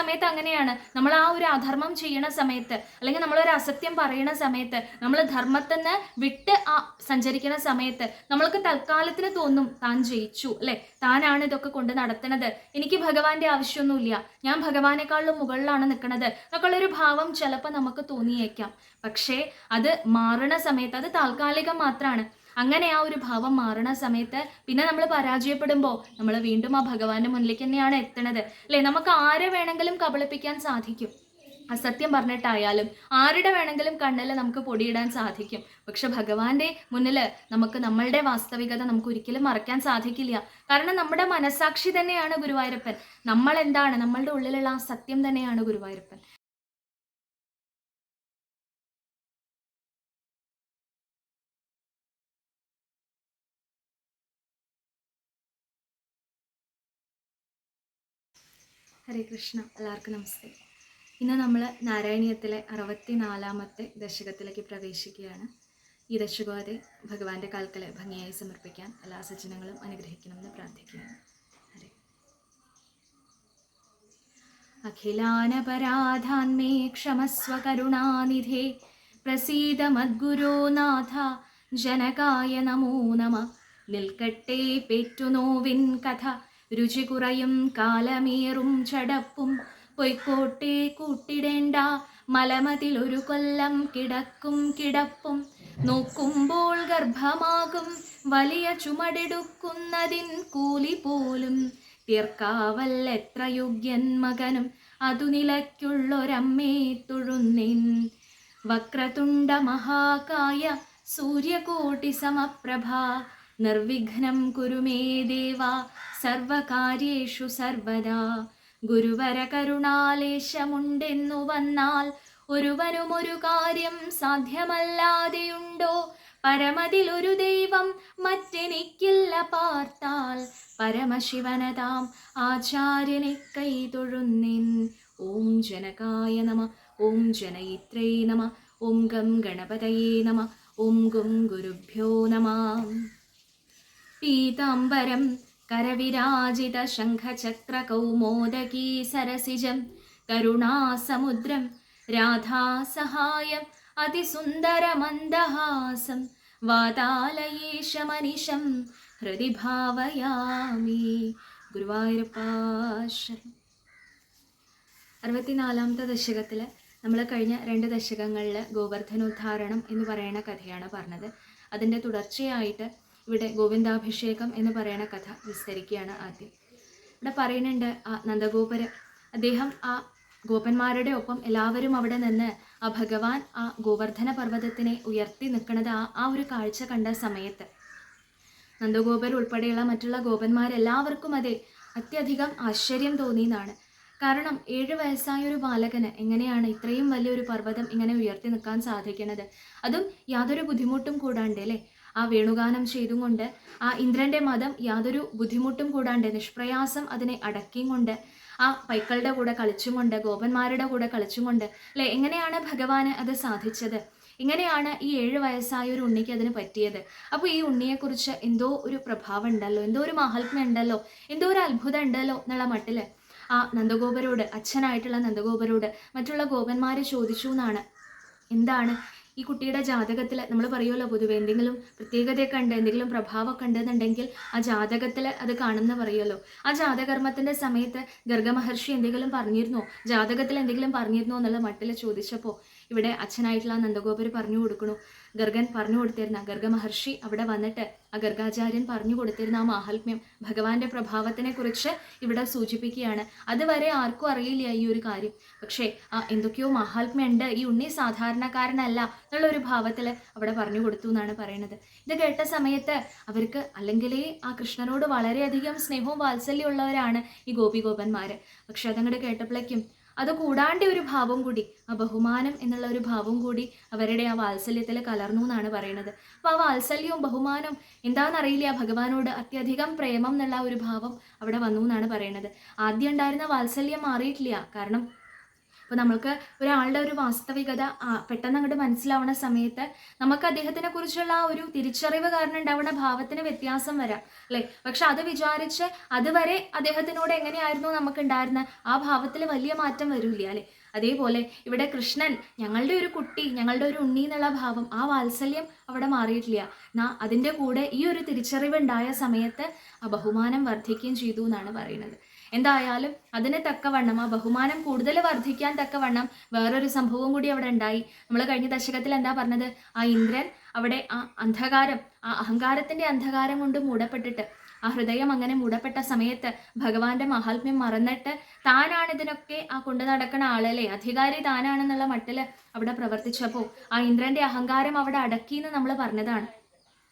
സമയത്ത് അങ്ങനെയാണ്. നമ്മൾ ആ ഒരു അധർമ്മം ചെയ്യണ സമയത്ത് അല്ലെങ്കിൽ നമ്മൾ ഒരു അസത്യം പറയണ സമയത്ത് നമ്മൾ ധർമ്മത്തിൽ നിന്ന് വിട്ട് ആ സഞ്ചരിക്കുന്ന സമയത്ത് നമ്മൾക്ക് തൽക്കാലത്തിന് തോന്നും താൻ ജയിച്ചു അല്ലെ? താനാണ് ഇതൊക്കെ കൊണ്ട് നടത്തണത്. എനിക്ക് ഭഗവാന്റെ ആവശ്യമൊന്നുമില്ല. ഞാൻ ഭഗവാനേക്കാളും മുകളിലാണ് നിൽക്കുന്നത് എന്നൊക്കെയുള്ളൊരു ഭാവം ചിലപ്പോൾ നമുക്ക് തോന്നിയേക്കാം. പക്ഷേ അത് മാറണ സമയത്ത് അത് താൽക്കാലികം മാത്രമാണ് അങ്ങനെ ആ ഒരു ഭാവം മാറണ സമയത്ത് പിന്നെ നമ്മൾ പരാജയപ്പെടുമ്പോൾ നമ്മൾ വീണ്ടും ആ ഭഗവാന്റെ മുന്നിലേക്ക് തന്നെയാണ് എത്തണത്. അല്ലേ? നമുക്ക് ആരെ വേണമെങ്കിലും കബളിപ്പിക്കാൻ സാധിക്കും. അസത്യം പറഞ്ഞിട്ടായാലും ആരുടെ വേണമെങ്കിലും കണ്ണിൽ നമുക്ക് പൊടിയിടാൻ സാധിക്കും. പക്ഷെ ഭഗവാന്റെ മുന്നിൽ നമുക്ക് നമ്മളുടെ വാസ്തവികത നമുക്ക് ഒരിക്കലും മറക്കാൻ സാധിക്കില്ല. കാരണം നമ്മുടെ മനസാക്ഷി തന്നെയാണ് ഗുരുവായൂരപ്പൻ. നമ്മൾ എന്താണ് നമ്മളുടെ ഉള്ളിലുള്ള ആ സത്യം തന്നെയാണ് ഗുരുവായൂരപ്പൻ. ഹരേ കൃഷ്ണ എല്ലാവർക്കും നമസ്തേ. ഇന്ന് നമ്മൾ നാരായണീയത്തിലെ അറുപത്തിനാലാമത്തെ ദശകത്തിലേക്ക് പ്രവേശിക്കുകയാണ്. ഈ ദശകോതെ ഭഗവാന്റെ കാൽക്കലെ ഭംഗിയായി സമർപ്പിക്കാൻ എല്ലാ സജ്ജനങ്ങളും അനുഗ്രഹിക്കണമെന്ന് പ്രാർത്ഥിക്കുകയാണ്. ഹരേ. അഖിലാനപരാധാന്മേ ക്ഷമസ്വ കരുണാനിധേ പ്രസീത മദ്ഗുരോ നാഥ ജനകായ നമോ നമ. നിൽക്കട്ടെ പെറ്റുനോവിൻ കഥ രുചി കുറയും കാലമേറും ചടപ്പും. പൊയ്ക്കോട്ടെ കൂട്ടിടേണ്ട. ഒരു കൊല്ലം കിടക്കും കിടപ്പും. നോക്കുമ്പോൾ ഗർഭമാകും. വലിയ ചുമടെടുക്കുന്നതിൻ കൂലി പോലും. തീർക്കാവൽ എത്ര യോഗ്യൻ മകനും. അതു നിലയ്ക്കുള്ളൊരമ്മേ തൊഴുന്നിൻ. വക്രതുണ്ട മഹാകായ സൂര്യകോട്ടി സമപ്രഭ. നിർവിഘ്നം കുരുമേ ദേവ സർവകാര്യേഷു സർവദാ. ഗുരുവര കരുണാലേശമുണ്ടെന്നു വന്നാൽ ഒരുവനും ഒരു കാര്യം സാധ്യമല്ലാതെയുണ്ടോ? ഒരു ദൈവം മറ്റെനിക്കില്ല പാർത്താൽ പരമശിവനതാം ആചാര്യനെ കൈതൊഴുന്നിൻ ഓം ജനകായ നമ ഓം ജനയിത്രേ നമ ഓം ഗം ഗണപതയേ നമ ഓം ഗും ഗുരുഭ്യോ നമ. പീതാംബരം കരവിരാജിത ശംഖചക്രകൗമോദകീ സരസിജം കരുണാസമുദ്രം രാധാസഹായം അതിസുന്ദരമന്ദഹാസം വാതാലയേശമനിശം ഹൃദി ഭാവയാമി ഗുരുവായൂരപ്പാശരം അറുപത്തിനാലാമത്തെ ദശകത്തിൽ നമ്മൾ കഴിഞ്ഞ രണ്ട് ദശകങ്ങളിൽ ഗോവർദ്ധനോദ്ധാരണം എന്ന് പറയുന്ന കഥയാണ് പറഞ്ഞത്. അതിന്റെ തുടർച്ചയായിട്ട് ഇവിടെ ഗോവിന്ദാഭിഷേകം എന്ന് പറയുന്ന കഥ വിസ്തരിക്കുകയാണ് ആദ്യം. ഇവിടെ പറയുന്നുണ്ട് ആ നന്ദഗോപുരം. അദ്ദേഹം ആ ഗോപന്മാരുടെ ഒപ്പം എല്ലാവരും അവിടെ നിന്ന് ആ ഭഗവാൻ ആ ഗോവർദ്ധന പർവതത്തിനെ ഉയർത്തി നിൽക്കുന്നത് ആ ആ ഒരു കാഴ്ച കണ്ട സമയത്ത്. നന്ദഗോപർ ഉൾപ്പെടെയുള്ള മറ്റുള്ള ഗോപന്മാരെല്ലാവർക്കും അതെ അത്യധികം ആശ്ചര്യം തോന്നിയെന്നാണ്. കാരണം ഏഴ് വയസ്സായ ഒരു ബാലകന് എങ്ങനെയാണ് ഇത്രയും വലിയൊരു പർവതം ഇങ്ങനെ ഉയർത്തി നിൽക്കാൻ സാധിക്കുന്നത്? അതും യാതൊരു ബുദ്ധിമുട്ടും കൂടാണ്ട് അല്ലേ? ആ വേണുഗാനം ചെയ്തും കൊണ്ട് ആ ഇന്ദ്രന്റെ മതം യാതൊരു ബുദ്ധിമുട്ടും കൂടാണ്ട് നിഷ്പ്രയാസം അതിനെ അടക്കിയും കൊണ്ട് ആ പൈക്കളുടെ കൂടെ കളിച്ചും കൊണ്ട് ഗോപന്മാരുടെ കൂടെ കളിച്ചും കൊണ്ട് അല്ലെ? എങ്ങനെയാണ് ഭഗവാന് അത് സാധിച്ചത്? ഇങ്ങനെയാണ് ഈ ഏഴ് വയസ്സായ ഒരു ഉണ്ണിക്ക് അതിന് പറ്റിയത്. അപ്പോൾ ഈ ഉണ്ണിയെക്കുറിച്ച് എന്തോ ഒരു പ്രഭാവം ഉണ്ടല്ലോ എന്തോ ഒരു മഹാത്മ്യം ഉണ്ടല്ലോ എന്തോ ഒരു അത്ഭുതം ഉണ്ടല്ലോ എന്നുള്ള മട്ടിൽ ആ നന്ദഗോപരോട് അച്ഛനായിട്ടുള്ള നന്ദഗോപരോട് മറ്റുള്ള ഗോപന്മാരെ ചോദിച്ചു എന്നാണ്. എന്താണ് ഈ കുട്ടിയുടെ ജാതകത്തിൽ നമ്മൾ പറയുമല്ലോ പൊതുവെ എന്തെങ്കിലും പ്രത്യേകതയൊക്കെ ഉണ്ട് എന്തെങ്കിലും പ്രഭാവമൊക്കെ ഉണ്ടെന്നുണ്ടെങ്കിൽ ആ ജാതകത്തിൽ അത് കാണുമെന്ന് പറയുമല്ലോ. ആ ജാതകർമ്മത്തിന്റെ സമയത്ത് ഗർഗമഹർഷി എന്തെങ്കിലും പറഞ്ഞിരുന്നോ? ജാതകത്തിൽ എന്തെങ്കിലും പറഞ്ഞിരുന്നോ എന്നുള്ള മട്ടിൽ ചോദിച്ചപ്പോൾ ഇവിടെ അച്ഛനായിട്ടുള്ള നന്ദഗോപര് പറഞ്ഞു കൊടുക്കണു. ഗർഗൻ പറഞ്ഞു കൊടുത്തിരുന്ന ഗർഗ മഹർഷി അവിടെ വന്നിട്ട് ആ ഗർഗാചാര്യൻ പറഞ്ഞു കൊടുത്തിരുന്ന ആ മാഹാത്മ്യം ഭഗവാന്റെ പ്രഭാവത്തിനെ കുറിച്ച് ഇവിടെ സൂചിപ്പിക്കുകയാണ്. അതുവരെ ആർക്കും അറിയില്ല ഈ ഒരു കാര്യം. പക്ഷേ എന്തൊക്കെയോ മാഹാത്മ്യം ഉണ്ട് ഈ ഉണ്ണി സാധാരണക്കാരനല്ല എന്നുള്ള ഒരു ഭാവത്തിൽ അവിടെ പറഞ്ഞു കൊടുത്തു എന്നാണ് പറയുന്നത് ഇത് കേട്ട സമയത്ത് അവർക്ക് അല്ലെങ്കിലേ ആ കൃഷ്ണനോട് വളരെയധികം സ്നേഹവും വാത്സല്യമുള്ളവരാണ് ഈ ഗോപിഗോപന്മാർ പക്ഷെ അതങ്ങോട്ട് കേട്ടപ്പോഴേക്കും അത് കൂടാണ്ട് ഒരു ഭാവം കൂടി ആ ബഹുമാനം എന്നുള്ള ഒരു ഭാവം കൂടി അവരുടെ ആ വാത്സല്യത്തിൽ കലർന്നു എന്നാണ് പറയുന്നത്. അപ്പോൾ ആ വാത്സല്യവും ബഹുമാനവും എന്താണെന്നറിയില്ല. ഭഗവാനോട് അത്യധികം പ്രേമം എന്നുള്ള ഒരു ഭാവം അവിടെ വന്നു എന്നാണ് പറയുന്നത്. ആദ്യം ഉണ്ടായിരുന്ന വാത്സല്യം മാറിയിട്ടില്ല. കാരണം അപ്പോൾ നമ്മൾക്ക് ഒരാളുടെ ഒരു വാസ്തവികത പെട്ടെന്ന് അങ്ങോട്ട് മനസ്സിലാവുന്ന സമയത്ത് നമുക്ക് അദ്ദേഹത്തിനെ കുറിച്ചുള്ള ആ ഒരു തിരിച്ചറിവ് കാരണം ഉണ്ടാവുന്ന ഭാവത്തിന് വ്യത്യാസം വരാം അല്ലേ? പക്ഷെ അത് വിചാരിച്ച് അതുവരെ അദ്ദേഹത്തിനോട് എങ്ങനെയായിരുന്നു നമുക്ക് ഉണ്ടായിരുന്ന? ആ ഭാവത്തിൽ വലിയ മാറ്റം വരില്ല അല്ലേ? അതേപോലെ ഇവിടെ കൃഷ്ണൻ ഞങ്ങളുടെ ഒരു കുട്ടി ഞങ്ങളുടെ ഒരു ഉണ്ണി എന്നുള്ള ഭാവം ആ വാത്സല്യം അവിടെ മാറിയിട്ടില്ല. എന്നാ അതിന്റെ കൂടെ ഈ ഒരു തിരിച്ചറിവ് ഉണ്ടായ സമയത്ത് ആ ബഹുമാനം വർദ്ധിക്കുകയും ചെയ്തു എന്നാണ് പറയുന്നത്. എന്തായാലും അതിന് തക്കവണ്ണം ആ ബഹുമാനം കൂടുതൽ വർദ്ധിക്കാൻ തക്കവണ്ണം വേറൊരു സംഭവം കൂടി അവിടെ ഉണ്ടായി. നമ്മൾ കഴിഞ്ഞ ദശകത്തിൽ എന്താ പറഞ്ഞത്? ആ ഇന്ദ്രൻ അവിടെ ആ അന്ധകാരം ആ അഹങ്കാരത്തിന്റെ അന്ധകാരം കൊണ്ട് മൂടപ്പെട്ടിട്ട് ആ ഹൃദയം അങ്ങനെ മൂടപ്പെട്ട സമയത്ത് ഭഗവാന്റെ മഹാത്മ്യം മറന്നിട്ട് താനാണ് ഇതിനൊക്കെ ആ കൊണ്ടു നടക്കുന്ന ആളല്ലേ? അധികാരി താനാണെന്നുള്ള മട്ടിൽ അവിടെ പ്രവർത്തിച്ചപ്പോൾ ആ ഇന്ദ്രന്റെ അഹങ്കാരം അവിടെ അടക്കി എന്ന് നമ്മൾ പറഞ്ഞതാണ്.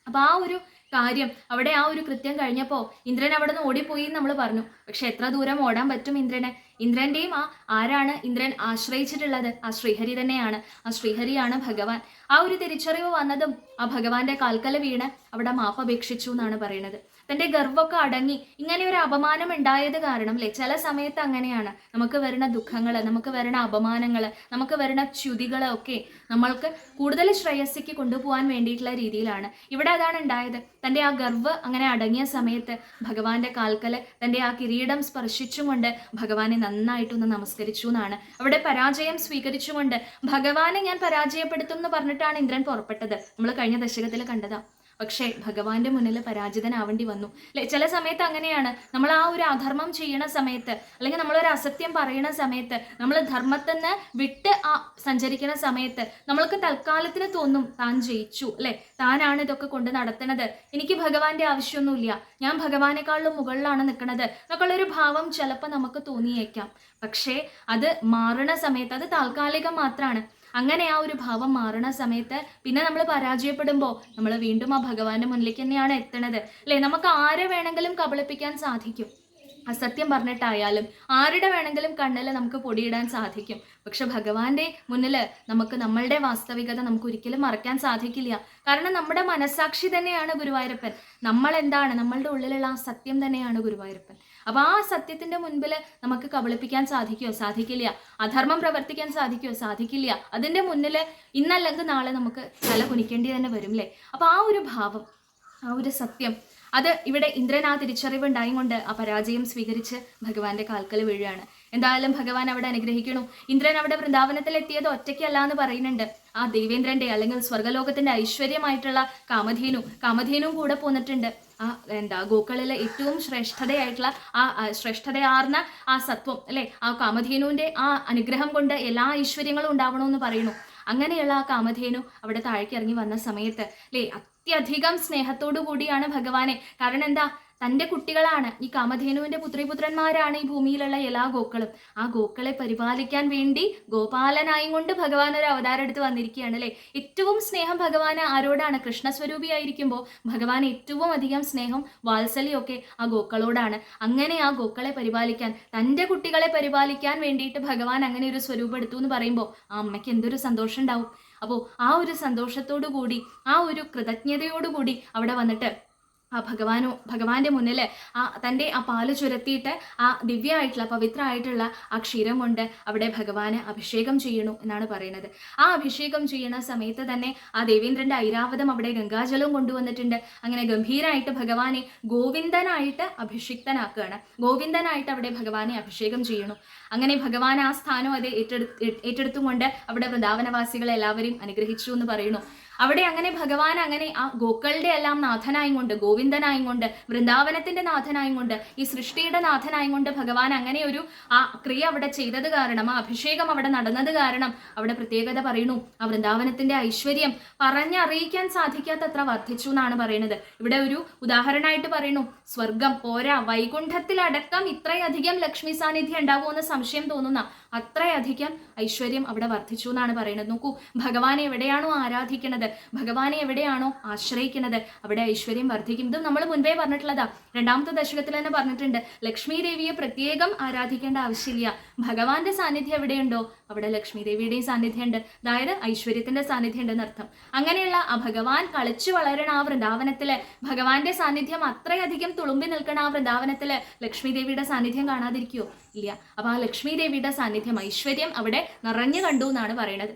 അപ്പൊ ആ ഒരു കാര്യം. അവിടെ ആ ഒരു കൃത്യം കഴിഞ്ഞപ്പോൾ ഇന്ദ്രൻ അവിടെ നിന്ന് ഓടിപ്പോയി എന്ന് നമ്മൾ പറഞ്ഞു. പക്ഷെ എത്ര ദൂരം ഓടാൻ പറ്റും ഇന്ദ്രനെ? ഇന്ദ്രന്റെയും ആ ആരാണ് ഇന്ദ്രൻ ആശ്രയിച്ചിട്ടുള്ളത്? ആ ശ്രീഹരി തന്നെയാണ്. ആ ശ്രീഹരിയാണ് ഭഗവാൻ. ആ ഒരു തിരിച്ചറിവ് വന്നതും ആ ഭഗവാന്റെ കാൽക്കല വീണ് അവിടെ മാപ്പപേക്ഷിച്ചു എന്നാണ് പറയുന്നത്. തന്റെ ഗർവമൊക്കെ അടങ്ങി ഇങ്ങനെ ഒരു അപമാനം ഉണ്ടായത് കാരണം അല്ലേ ചില സമയത്ത് അങ്ങനെയാണ്. നമുക്ക് വരുന്ന ദുഃഖങ്ങൾ നമുക്ക് വരുന്ന അപമാനങ്ങൾ നമുക്ക് വരുന്ന ച്യുതികൾ ഒക്കെ നമ്മൾക്ക് കൂടുതൽ ശ്രേയസ്സിക്ക് കൊണ്ടുപോകാൻ വേണ്ടിയിട്ടുള്ള രീതിയിലാണ്. ഇവിടെ അതാണ് ഉണ്ടായത്. തന്റെ ആ ഗർവ് അങ്ങനെ അടങ്ങിയ സമയത്ത് ഭഗവാന്റെ കാൽക്കൽ തന്റെ ആ കിരീടം സ്പർശിച്ചുകൊണ്ട് ഭഗവാനെ നന്നായിട്ടൊന്ന് നമസ്കരിച്ചു എന്നാണ്. അവിടെ പരാജയം സ്വീകരിച്ചുകൊണ്ട് ഭഗവാനെ ഞാൻ പരാജയപ്പെടുത്തും എന്ന് പറഞ്ഞിട്ടാണ് ഇന്ദ്രൻ പുറപ്പെട്ടത്. നമ്മൾ കഴിഞ്ഞ ദശകത്തിൽ കണ്ടതാ. പക്ഷേ ഭഗവാന്റെ മുന്നിൽ പരാജിതനാവേണ്ടി വന്നു. അല്ലെ? ചില സമയത്ത് അങ്ങനെയാണ്. നമ്മൾ ആ ഒരു അധർമ്മം ചെയ്യണ സമയത്ത് അല്ലെങ്കിൽ നമ്മൾ ഒരു അസത്യം പറയണ സമയത്ത് നമ്മൾ ധർമ്മത്തിൽ നിന്ന് വിട്ട് ആ സഞ്ചരിക്കണ സമയത്ത് നമ്മൾക്ക് തൽക്കാലത്തിന് തോന്നും താൻ ജയിച്ചു അല്ലെ? താനാണ് ഇതൊക്കെ കൊണ്ട് നടത്തണത്. എനിക്ക് ഭഗവാന്റെ ആവശ്യമൊന്നുമില്ല. ഞാൻ ഭഗവാനേക്കാളും മുകളിലാണ് നിൽക്കുന്നത് എന്നൊക്കെയുള്ള ഒരു ഭാവം ചിലപ്പോൾ നമുക്ക് തോന്നിയേക്കാം. പക്ഷേ അത് മാറണ സമയത്ത് അത് താൽക്കാലികം മാത്രമാണ്. അങ്ങനെ ആ ഒരു ഭാവം മാറുന്ന സമയത്ത് പിന്നെ നമ്മൾ പരാജയപ്പെടുമ്പോൾ നമ്മൾ വീണ്ടും ആ ഭഗവാന്റെ മുന്നിലേക്ക് തന്നെയാണ് എത്തണത്. അല്ലേ? നമുക്ക് ആരെ വേണമെങ്കിലും കബളിപ്പിക്കാൻ സാധിക്കും. അസത്യം പറഞ്ഞിട്ടായാലും ആരുടെ വേണമെങ്കിലും കണ്ണിൽ നമുക്ക് പൊടിയിടാൻ സാധിക്കും. പക്ഷെ ഭഗവാന്റെ മുന്നിൽ നമുക്ക് നമ്മളുടെ വാസ്തവികത നമുക്ക് ഒരിക്കലും മറക്കാൻ സാധിക്കില്ല. കാരണം നമ്മുടെ മനസാക്ഷി തന്നെയാണ് ഗുരുവായൂരപ്പൻ. നമ്മൾ എന്താണ് നമ്മളുടെ ഉള്ളിലുള്ള ആ സത്യം തന്നെയാണ് ഗുരുവായൂരപ്പൻ. അപ്പൊ ആ സത്യത്തിന്റെ മുൻപിൽ നമുക്ക് കബളിപ്പിക്കാൻ സാധിക്കുമോ സാധിക്കില്ല. അധർമ്മം പ്രവർത്തിക്കാൻ സാധിക്കുമോ സാധിക്കില്ല. അതിന്റെ മുന്നിൽ ഇന്നല്ലെങ്കിൽ നാളെ നമുക്ക് തല കുനിക്കേണ്ടി തന്നെ വരും അല്ലേ അപ്പൊ ആ ഒരു ഭാവം ആ ഒരു സത്യം അത് ഇവിടെ ഇന്ദ്രൻ ആ തിരിച്ചറിവ് ഉണ്ടായും കൊണ്ട് ആ പരാജയം സ്വീകരിച്ച് ഭഗവാന്റെ കാൽക്കൽ വീഴുകയാണ്. എന്തായാലും ഭഗവാൻ അവിടെ അനുഗ്രഹിക്കണു. ഇന്ദ്രൻ അവിടെ വൃന്ദാവനത്തിൽ എത്തിയത് ഒറ്റയ്ക്കല്ല എന്ന് പറയുന്നുണ്ട്. ആ ദേവേന്ദ്രന്റെ അല്ലെങ്കിൽ സ്വർഗലോകത്തിന്റെ ഐശ്വര്യമായിട്ടുള്ള കാമധേനു കാമധേനും കൂടെ പോന്നിട്ടുണ്ട്. ആ എന്താ ഗോക്കളിലെ ഏറ്റവും ശ്രേഷ്ഠതയായിട്ടുള്ള ആ ആ, ശ്രേഷ്ഠതയാർന്ന ആ സത്വം അല്ലെ? ആ കാമധേനുവിന്റെ ആ അനുഗ്രഹം കൊണ്ട് എല്ലാ ഐശ്വര്യങ്ങളും ഉണ്ടാവണമെന്ന് പറയുന്നു. അങ്ങനെയുള്ള ആ കാമധേനു അവിടെ താഴേക്ക് ഇറങ്ങി വന്ന സമയത്ത് അല്ലേ? അത്യധികം സ്നേഹത്തോടു കൂടിയാണ് ഭഗവാനെ. കാരണം എന്താ? തന്റെ കുട്ടികളാണ്. ഈ കാമധേനുവിന്റെ പുത്രിപുത്രന്മാരാണ് ഈ ഭൂമിയിലുള്ള എല്ലാ ഗോക്കളും. ആ ഗോക്കളെ പരിപാലിക്കാൻ വേണ്ടി ഗോപാലനായും കൊണ്ട് ഭഗവാൻ ഒരു അവതാരം എടുത്ത് വന്നിരിക്കുകയാണ് അല്ലേ? ഏറ്റവും സ്നേഹം ഭഗവാൻ ആരോടാണ്? കൃഷ്ണസ്വരൂപിയായിരിക്കുമ്പോൾ ഭഗവാൻ ഏറ്റവും അധികം സ്നേഹം വാത്സല്യമൊക്കെ ആ ഗോക്കളോടാണ്. അങ്ങനെ ആ ഗോക്കളെ പരിപാലിക്കാൻ തന്റെ കുട്ടികളെ പരിപാലിക്കാൻ വേണ്ടിയിട്ട് ഭഗവാൻ അങ്ങനെ ഒരു സ്വരൂപം എടുത്തു എന്ന് പറയുമ്പോൾ ആ അമ്മയ്ക്ക് എന്തൊരു സന്തോഷം ഉണ്ടാവും അപ്പോൾ ആ ഒരു സന്തോഷത്തോടു കൂടി ആ ഒരു കൃതജ്ഞതയോടുകൂടി അവിടെ വന്നിട്ട് ആ ഭഗവാനോ ഭഗവാന്റെ മുന്നിൽ ആ തന്റെ ആ പാൽ ചുരത്തിയിട്ട് ആ ദിവ്യമായിട്ടുള്ള പവിത്രമായിട്ടുള്ള ആ ക്ഷീരം കൊണ്ട് അവിടെ ഭഗവാന് അഭിഷേകം ചെയ്യണു എന്നാണ് പറയുന്നത്. ആ അഭിഷേകം ചെയ്യുന്ന സമയത്ത് തന്നെ ആ ദേവേന്ദ്രന്റെ ഐരാവതം അവിടെ ഗംഗാജലവും കൊണ്ടുവന്നിട്ടുണ്ട്. അങ്ങനെ ഗംഭീരമായിട്ട് ഭഗവാനെ ഗോവിന്ദനായിട്ട് അഭിഷിക്തനാക്കുകയാണ്. ഗോവിന്ദനായിട്ട് അവിടെ ഭഗവാനെ അഭിഷേകം ചെയ്യണു അങ്ങനെ ഭഗവാൻ ആ സ്ഥാനം അത് ഏറ്റെടു ഏറ്റെടുത്തുകൊണ്ട് അവിടെ വൃന്ദാവനവാസികളെ എല്ലാവരെയും അനുഗ്രഹിച്ചു എന്ന് പറയുന്നു. അവിടെ അങ്ങനെ ഭഗവാൻ അങ്ങനെ ആ ഗോക്കളുടെ എല്ലാം നാഥനായും കൊണ്ട് ഗോവിന്ദനായും കൊണ്ട് വൃന്ദാവനത്തിന്റെ നാഥനായും കൊണ്ട് ഈ സൃഷ്ടിയുടെ നാഥനായും കൊണ്ട് ഭഗവാൻ അങ്ങനെ ഒരു ആ ക്രിയ അവിടെ ചെയ്തത് കാരണം ആ അഭിഷേകം അവിടെ നടന്നത് കാരണം അവിടെ പ്രത്യേകത പറയുന്നു ആ വൃന്ദാവനത്തിന്റെ ഐശ്വര്യം പറഞ്ഞറിയിക്കാൻ സാധിക്കാത്തത്ര വർദ്ധിച്ചു എന്നാണ് പറയുന്നത്. ഇവിടെ ഒരു ഉദാഹരണമായിട്ട് പറയുന്നു സ്വർഗം പോരാ വൈകുണ്ഠത്തിലടക്കം ഇത്രയധികം ലക്ഷ്മി സാന്നിധ്യം ഉണ്ടാവുമെന്ന് സംശയം തോന്നുന്ന അത്രയധികം ഐശ്വര്യം അവിടെ വർദ്ധിച്ചു എന്നാണ് പറയുന്നത്. നോക്കൂ ഭഗവാനെ എവിടെയാണോ ആരാധിക്കുന്നത് ഭഗവാനെ എവിടെയാണോ ആശ്രയിക്കുന്നത് അവിടെ ഐശ്വര്യം വർദ്ധിക്കും. ഇത് നമ്മൾ മുൻപേ പറഞ്ഞിട്ടുള്ളതാ. രണ്ടാമത്തെ ദശകത്തിൽ തന്നെ പറഞ്ഞിട്ടുണ്ട് ലക്ഷ്മി ദേവിയെ പ്രത്യേകം ആരാധിക്കേണ്ട ആവശ്യമില്ല. ഭഗവാന്റെ സാന്നിധ്യം എവിടെയുണ്ടോ? അവിടെ ലക്ഷ്മി ദേവിയുടെയും സാന്നിധ്യമുണ്ട്. അതായത് ഐശ്വര്യത്തിന്റെ സാന്നിധ്യം ഉണ്ടെന്ന് അർത്ഥം അങ്ങനെയുള്ള ആ ഭഗവാൻ കളിച്ചു വളരണ ആ വൃന്ദാവനത്തിൽ ഭഗവാന്റെ സാന്നിധ്യം അത്രയധികം തുളുമ്പി നിൽക്കണ ആ വൃന്ദാവനത്തിൽ ലക്ഷ്മി ദേവിയുടെ സാന്നിധ്യം കാണാതിരിക്കുവോ? ഇല്ല. അപ്പൊ ആ ലക്ഷ്മി ദേവിയുടെ സാന്നിധ്യം ഐശ്വര്യം അവിടെ നിറഞ്ഞു കണ്ടു എന്നാണ് പറയുന്നത്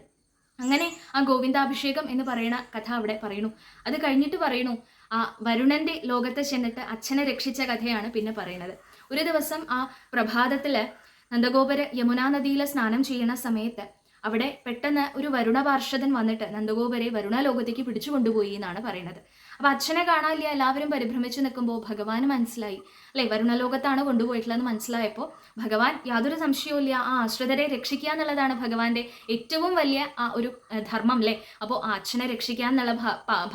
അങ്ങനെ ആ ഗോവിന്ദാഭിഷേകം എന്ന് പറയുന്ന കഥ അവിടെ പറയണു അത് കഴിഞ്ഞിട്ട് പറയണു ആ വരുണന്റെ ലോകത്ത് ചെന്നിട്ട് അച്ഛനെ രക്ഷിച്ച കഥയാണ് പിന്നെ പറയുന്നത് ഒരു ദിവസം ആ പ്രഭാതത്തിൽ നന്ദഗോപര് യമുനാ നദിയിലെ സ്നാനം ചെയ്യുന്ന സമയത്ത് അവിടെ പെട്ടെന്ന് ഒരു വരുണ പാർഷദൻ വന്നിട്ട് നന്ദഗോപരെ വരുണ ലോകത്തേക്ക് പിടിച്ചു കൊണ്ടുപോയി എന്നാണ് പറയുന്നത് അപ്പൊ അച്ഛനെ കാണാനില്ല എല്ലാവരും പരിഭ്രമിച്ചു നിൽക്കുമ്പോൾ ഭഗവാന് മനസ്സിലായി. അല്ലെ? വരുണലോകത്താണ് കൊണ്ടുപോയിട്ടുള്ളതെന്ന് മനസ്സിലായപ്പോൾ ഭഗവാൻ യാതൊരു സംശയവും ഇല്ല ആ ആശ്രിതരെ രക്ഷിക്കുക എന്നുള്ളതാണ് ഭഗവാന്റെ ഏറ്റവും വലിയ ആ ഒരു ധർമ്മം അല്ലേ? അപ്പോൾ ആ അച്ഛനെ രക്ഷിക്കുക എന്നുള്ള ഭാ- ഭാ-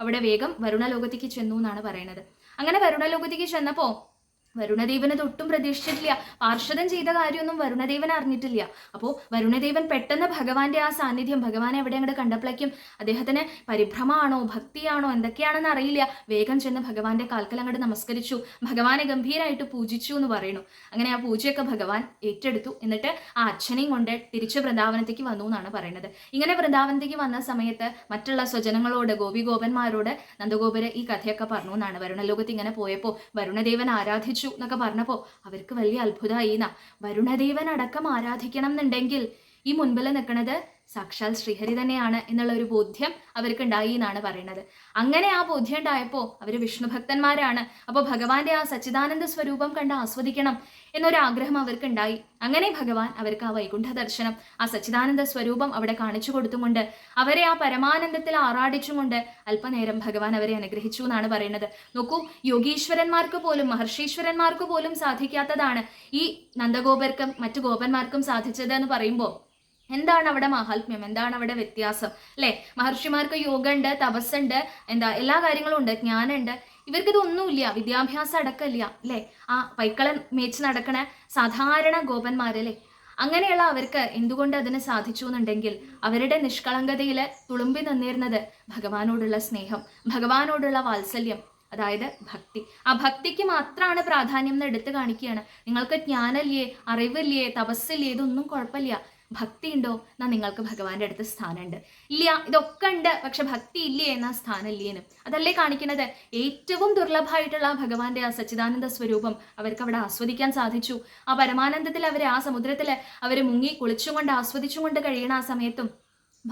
അവിടെ വേഗം വരുണലോകത്തേക്ക് ചെന്നു എന്നാണ് പറയുന്നത്. അങ്ങനെ വരുണലോകത്തേക്ക് ചെന്നപ്പോൾ വരുണദേവൻ തൊട്ടും പ്രതീക്ഷിച്ചിട്ടില്ല. പാർഷദം ചെയ്ത കാര്യമൊന്നും വരുണദേവൻ അറിഞ്ഞിട്ടില്ല. അപ്പോൾ വരുണദേവൻ പെട്ടെന്ന് ഭഗവാന്റെ ആ സാന്നിധ്യം ഭഗവാനെ എവിടെ അങ്ങോട്ട് കണ്ടപ്പോഴേക്കും അദ്ദേഹത്തിന് പരിഭ്രമമാണോ ഭക്തിയാണോ എന്തൊക്കെയാണെന്ന് അറിയില്ല. വേഗം ചെന്ന് ഭഗവാന്റെ കാൽക്കൽ അങ്ങോട്ട് നമസ്കരിച്ചു. ഭഗവാനെ ഗംഭീരമായിട്ട് പൂജിച്ചു എന്ന് പറയുന്നു. അങ്ങനെ ആ പൂജയൊക്കെ ഭഗവാൻ ഏറ്റെടുത്തു. എന്നിട്ട് ആ അച്ഛനെയും കൊണ്ട് തിരിച്ച് വൃന്ദാവനത്തേക്ക് വന്നു എന്നാണ് പറയുന്നത്. ഇങ്ങനെ വൃന്ദാവനത്തേക്ക് വന്ന സമയത്ത് മറ്റുള്ള സ്വജനങ്ങളോട് ഗോപി ഗോപന്മാരോട് നന്ദഗോപര് ഈ കഥയൊക്കെ പറഞ്ഞു എന്നാണ് വരുണലോകത്ത് ഇങ്ങനെ പോയപ്പോൾ വരുണദേവൻ ആരാധിച്ചു എന്നൊക്കെ പറഞ്ഞപ്പോൾ അവർക്ക് വലിയ അത്ഭുതമായി. എന്നാ വരുണദേവൻ അടക്കം ആരാധിക്കണം എന്നുണ്ടെങ്കിൽ ഈ മുൻപിൽ നിൽക്കുന്നത് സാക്ഷാൽ ശ്രീഹരി തന്നെയാണ് എന്നുള്ള ഒരു ബോധ്യം അവർക്ക് ഉണ്ടായി എന്നാണ് പറയുന്നത്. അങ്ങനെ ആ ബോധ്യം ഉണ്ടായപ്പോൾ അവർ വിഷ്ണു ഭക്തന്മാരാണ്. അപ്പോൾ ഭഗവാന്റെ ആ സച്ചിദാനന്ദ സ്വരൂപം കണ്ട് ആസ്വദിക്കണം എന്നൊരു ആഗ്രഹം അവർക്ക് ഉണ്ടായി അങ്ങനെ ഭഗവാൻ അവർക്ക് ആ വൈകുണ്ഠ ദർശനം ആ സച്ചിദാനന്ദ സ്വരൂപം അവിടെ കാണിച്ചു കൊടുത്തുകൊണ്ട് അവരെ ആ പരമാനന്ദത്തിൽ ആറാടിച്ചുകൊണ്ട് അല്പനേരം ഭഗവാൻ അവരെ അനുഗ്രഹിച്ചു എന്നാണ് പറയുന്നത്. നോക്കൂ യോഗീശ്വരന്മാർക്ക് പോലും മഹർഷീശ്വരന്മാർക്ക് പോലും സാധിക്കാത്തതാണ് ഈ നന്ദഗോപർക്കും മറ്റു ഗോപന്മാർക്കും സാധിച്ചത് എന്ന് പറയുമ്പോൾ എന്താണ് അവിടെ മാഹാത്മ്യം? എന്താണ് അവിടെ വ്യത്യാസം? അല്ലെ? മഹർഷിമാർക്ക് യോഗ ഉണ്ട് തപസ്സുണ്ട് എന്താ എല്ലാ കാര്യങ്ങളും ഉണ്ട് ജ്ഞാനമുണ്ട് ഇവർക്കിതൊന്നുമില്ല വിദ്യാഭ്യാസം അടക്കമില്ല അല്ലെ? ആ പൈക്കളെ മേച്ച് നടക്കണ സാധാരണ ഗോപന്മാരല്ലേ? അങ്ങനെയുള്ള അവർക്ക് എന്തുകൊണ്ട് അതിന് സാധിച്ചു എന്നുണ്ടെങ്കിൽ അവരുടെ നിഷ്കളങ്കതയിൽ തുളുമ്പി നിന്നിരുന്നത് ഭഗവാനോടുള്ള സ്നേഹം ഭഗവാനോടുള്ള വാത്സല്യം അതായത് ഭക്തി. ആ ഭക്തിക്ക് മാത്രമാണ് പ്രാധാന്യം എന്ന് എടുത്തു കാണിക്കുകയാണ്. നിങ്ങൾക്ക് ജ്ഞാനല്ലേ അറിവില്ലേ തപസ്സില്ലേ ഇതൊന്നും കുഴപ്പമില്ല. ഭക്തി ഉണ്ടോ എന്നാ നിങ്ങൾക്ക് ഭഗവാന്റെ അടുത്ത് സ്ഥാനമുണ്ട്. ഇല്ല ഇതൊക്കെ ഉണ്ട് പക്ഷെ ഭക്തി ഇല്ല എന്നാ സ്ഥാനം ഇല്ലേനും അതല്ലേ കാണിക്കുന്നത് ഏറ്റവും ദുർലഭമായിട്ടുള്ള ആ ഭഗവാന്റെ ആ സച്ചിദാനന്ദ സ്വരൂപം അവർക്ക് അവിടെ ആസ്വദിക്കാൻ സാധിച്ചു. ആ പരമാനന്ദത്തിൽ അവരെ ആ സമുദ്രത്തിൽ അവർ മുങ്ങി കുളിച്ചുകൊണ്ട് ആസ്വദിച്ചുകൊണ്ട് കഴിയണ ആ സമയത്തും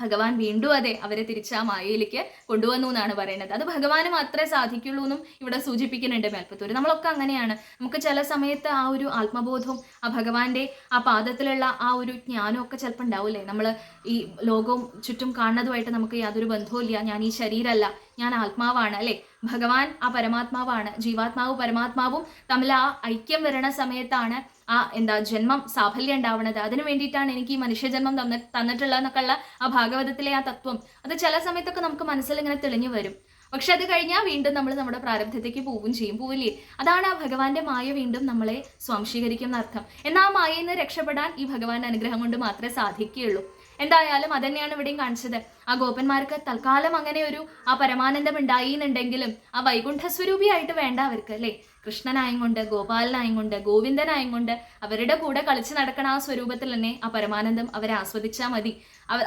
ഭഗവാൻ വീണ്ടും അതെ അവരെ തിരിച്ച് ആ മായയിലേക്ക് കൊണ്ടുവന്നു എന്നാണ് പറയുന്നത്. അത് ഭഗവാന് മാത്രമേ സാധിക്കുള്ളൂ എന്നും ഇവിടെ സൂചിപ്പിക്കുന്നുണ്ട് മേൽപ്പത്തൂര്. നമ്മളൊക്കെ അങ്ങനെയാണ്. നമുക്ക് ചില സമയത്ത് ആ ഒരു ആത്മബോധവും ആ ഭഗവാന്റെ ആ പാദത്തിലുള്ള ആ ഒരു ജ്ഞാനവും ഒക്കെ ചിലപ്പോൾ ഉണ്ടാവില്ലേ? നമ്മൾ ഈ ലോകവും ചുറ്റും കാണുന്നതുമായിട്ട് നമുക്ക് യാതൊരു ബന്ധവുമില്ല. ഞാൻ ഈ ശരീരമല്ല ഞാൻ ആത്മാവാണ് അല്ലേ? ഭഗവാൻ ആ പരമാത്മാവാണ് ജീവാത്മാവും പരമാത്മാവും തമ്മിൽ ആ ഐക്യം വരണ സമയത്താണ് ആ എന്താ ജന്മം സാഫല്യം ഉണ്ടാവണത്. അതിനു വേണ്ടിയിട്ടാണ് എനിക്ക് ഈ മനുഷ്യജന്മം തന്ന തന്നിട്ടുള്ളത് എന്നൊക്കെയുള്ള ആ ഭാഗവതത്തിലെ ആ തത്വം. അത് ചില സമയത്തൊക്കെ നമുക്ക് മനസ്സിൽ ഇങ്ങനെ തെളിഞ്ഞു വരും. പക്ഷെ അത് കഴിഞ്ഞാൽ വീണ്ടും നമ്മൾ നമ്മുടെ പ്രാരബ്ധത്തേക്ക് പോവുകയും ചെയ്യും പോവില്ലേ? അതാണ് ആ ഭഗവാന്റെ മായ വീണ്ടും നമ്മളെ സ്വാംശീകരിക്കുന്ന അർത്ഥം. എന്നാൽ ആ മായയിൽ നിന്ന് രക്ഷപ്പെടാൻ ഈ ഭഗവാന്റെ അനുഗ്രഹം കൊണ്ട് മാത്രമേ സാധിക്കുകയുള്ളൂ. എന്തായാലും അതന്നെയാണ് ഇവിടെയും കാണിച്ചത്. ആ ഗോപന്മാർക്ക് തൽക്കാലം അങ്ങനെ ഒരു ആ പരമാനന്ദം ഉണ്ടായി എന്നുണ്ടെങ്കിലും ആ വൈകുണ്ഠ സ്വരൂപിയായിട്ട് വേണ്ട അവർക്ക് അല്ലേ? കൃഷ്ണനായും കൊണ്ട് ഗോപാലനായും കൊണ്ട് ഗോവിന്ദനായും കൊണ്ട് അവരുടെ കൂടെ കളിച്ച് നടക്കണ ആ സ്വരൂപത്തിൽ തന്നെ ആ പരമാനന്ദം അവരെ ആസ്വദിച്ചാൽ മതി.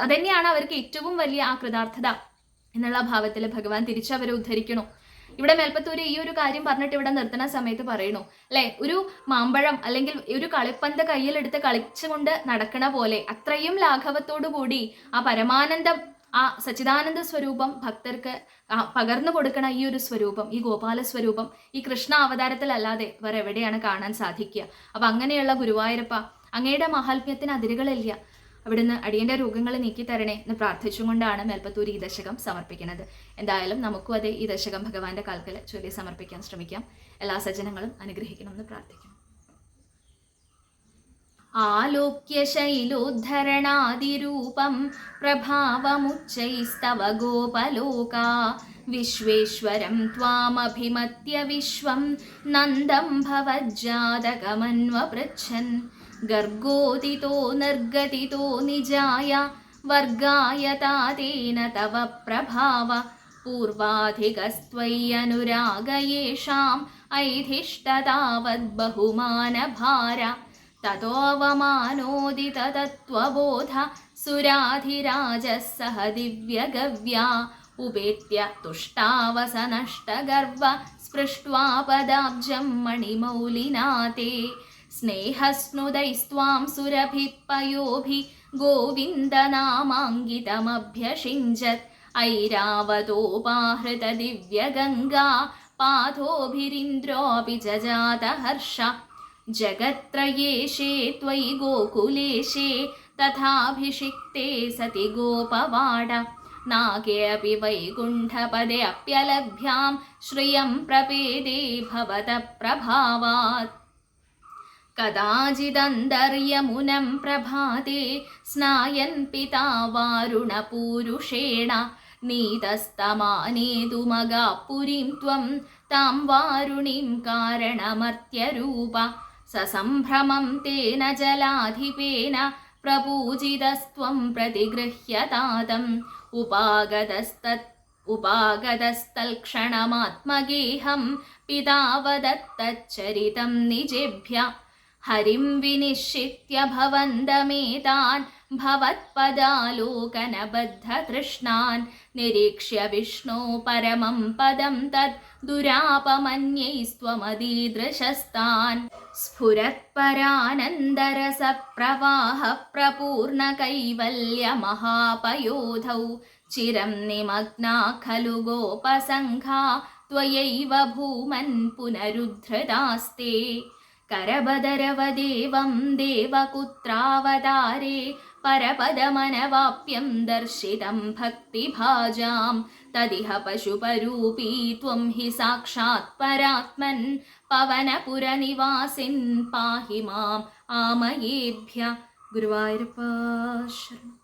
അതന്നെയാണ് അവർക്ക് ഏറ്റവും വലിയ ആ കൃതാർത്ഥത എന്നുള്ള ഭാവത്തിൽ ഭഗവാൻ തിരിച്ചവരെ ഉദ്ധരിക്കണു. ഇവിടെ മേൽപ്പത്തൂര് ഈ ഒരു കാര്യം പറഞ്ഞിട്ട് ഇവിടെ നിർത്തുന്ന സമയത്ത് പറയണു അല്ലെ? ഒരു മാമ്പഴം അല്ലെങ്കിൽ ഒരു കളിപ്പന്ത് കയ്യിലെടുത്ത് കളിച്ചുകൊണ്ട് നടക്കണ പോലെ അത്രയും ലാഘവത്തോടു കൂടി ആ പരമാനന്ദം ആ സച്ചിദാനന്ദ സ്വരൂപം ഭക്തർക്ക് പകർന്നു കൊടുക്കണ ഈ ഒരു സ്വരൂപം ഈ ഗോപാല സ്വരൂപം ഈ കൃഷ്ണ അവതാരത്തിലല്ലാതെ വേറെ എവിടെയാണ് കാണാൻ സാധിക്കുക? അപ്പൊ അങ്ങനെയുള്ള ഗുരുവായൂരപ്പ അങ്ങയുടെ മഹാത്മ്യത്തിന് അതിരുകളില്ല. അവിടുന്ന് അടിയന്റെ രോഗങ്ങൾ നീക്കി തരണേ എന്ന് പ്രാർത്ഥിച്ചുകൊണ്ടാണ് മേൽപ്പത്തൂർ ഈ ദശകം സമർപ്പിക്കുന്നത്. എന്തായാലും നമുക്കും അതേ ഈ ദശകം ഭഗവാന്റെ കാൽക്കൽ ചൊല്ലി സമർപ്പിക്കാൻ ശ്രമിക്കാം. എല്ലാ സജ്ജനങ്ങളും അനുഗ്രഹിക്കണമെന്ന് പ്രാർത്ഥിക്കുന്നു. आलोक्यशैलोद्धरणादिरूपं प्रभावमुच्चैस्तव गोपलोका विश्वेश्वरं त्वामभिमत्य विश्वं नन्दं भवज्जातकमन्वपृच्छन् गर्गोदितो निर्गतितो निजाय वर्गाय तातेन तव प्रभाव पूर्वाधिकस्त्वय्यनुराग येषाम् ऐधिष्टतावद्बहुमानभार തതോവമാനോദിതതത്വബോധ സുരാധിരാജസഹ ദിവ്യഗവ്യാ ഉപേത്യ തുഷ്ടാവസനഷ്ടഗർവ സ്പൃഷ്ട്വാ പദാബ്ജം മണിമൗലിനാഥേ. സ്നേഹസ്നുതൈസ്ത്വാം സുരഭിപ്പയോഭി ഗോവിന്ദനാമാങ്കിതമഭ്യഷിഞ്ചത്. ഐരാവതോപാഹൃത ദിവ്യഗംഗാ പാഥോഭിരിന്ദ്രോപി ജജാത ഹർഷ जगत्त्रयेशे त्वयि गोकुलेशे तथाभिषिक्ते सति गोपवाड। नागे अपि वैकुण्ठपदे अप्यलभ्यां श्रियं प्रपेदे भवतः प्रभावात्। कदाचिदन्तर्यमुनं प्रभाते स्नायन् पिता वारुणपूरुषेण। नीतस्तमानेतुमगा पुरीं त्वं तां वारुणीं कारणमर्त्यरूप സസംഭ്രമം തേന ജലാധിപേന പ്രപൂജിതസ്ത്വം പ്രതിഗൃഹ്യതാതം. ഉപാഗതസ്ത ഉപാഗതസ്തൽക്ഷണമാത്മഗേഹം പിതാവദത്തച്ചരിതം നിജേഭ്യ. ഹരിം വിനിശ്ചിത്യ ഭവന്തമേതാൻ ഭവത്പദാലോകനബദ്ധതൃഷ്ണാൻ निरीक्ष्य विष्णो परमं पदं तत् दुरापमन्यैस्त्वमदीदृशस्तान्। स्फुरत्परानन्दरसप्रवाहप्रपूर्णकैवल्यमहापयोधौ। चिरं निमग्ना खलु गोपसङ्घा त्वयैव भूमन् पुनरुद्धृतास्ते। करबदरवदेवं देवकुत्रावतारे പരപദമനവാപ്യം ദർശിതം ഭക്തിഭാജാം. തദിഹ പശുപരൂപീ ത്വം ഹി സാക്ഷാത് പരാത്മൻ. പവനപുരനിവാസിൻ പാഹി മാം ആമയേഭ്യ ഗുരുവായൂരപ്പ ശരണം.